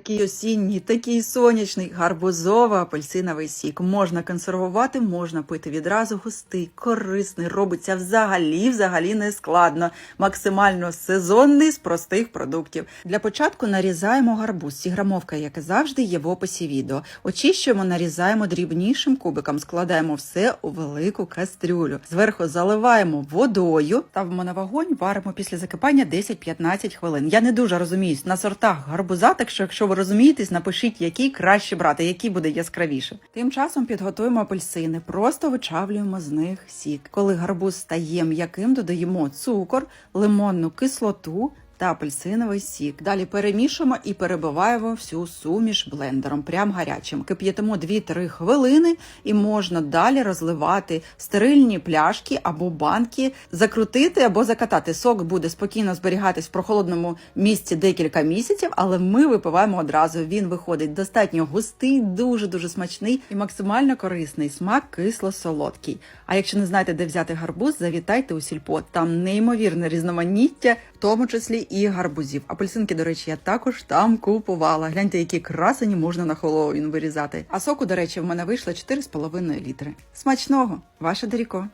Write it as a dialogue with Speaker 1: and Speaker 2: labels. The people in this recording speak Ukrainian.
Speaker 1: Такий осінній, такий сонячний, гарбузово-апельсиновий сік. Можна консервувати, можна пити відразу густий, корисний, робиться взагалі, взагалі не складно. Максимально сезонний з простих продуктів. Для початку нарізаємо гарбуз. Сіграмовка, як завжди, є в описі відео. Очищуємо, нарізаємо дрібнішим кубиком, складаємо все у велику кастрюлю. Зверху заливаємо водою, ставимо на вогонь, варимо після закипання 10-15 хвилин. Я не дуже розуміюсь на сортах гарбуза, так що якщо ви розумієтесь, напишіть, який краще брати, який буде яскравіше. Тим часом підготуємо апельсини, просто вичавлюємо з них сік. Коли гарбуз стає м'яким, додаємо цукор, лимонну кислоту. Та апельсиновий сік. Далі перемішуємо і перебиваємо всю суміш блендером, прям гарячим. Кип'ятимо 2-3 хвилини і можна далі розливати стерильні пляшки або банки, закрутити або закатати. Сок буде спокійно зберігатись в прохолодному місці декілька місяців, але ми випиваємо одразу. Він виходить достатньо густий, дуже дуже смачний і максимально корисний. Смак кисло-солодкий. А якщо не знаєте, де взяти гарбуз, завітайте у сільпо. Там неймовірне різноманіття, тому числі і гарбузів. Апельсинки, до речі, я також там купувала. Гляньте, які красені можна на Хеллоуін вирізати. А соку, до речі, в мене вийшло 4,5 літри. Смачного, ваше Деріко.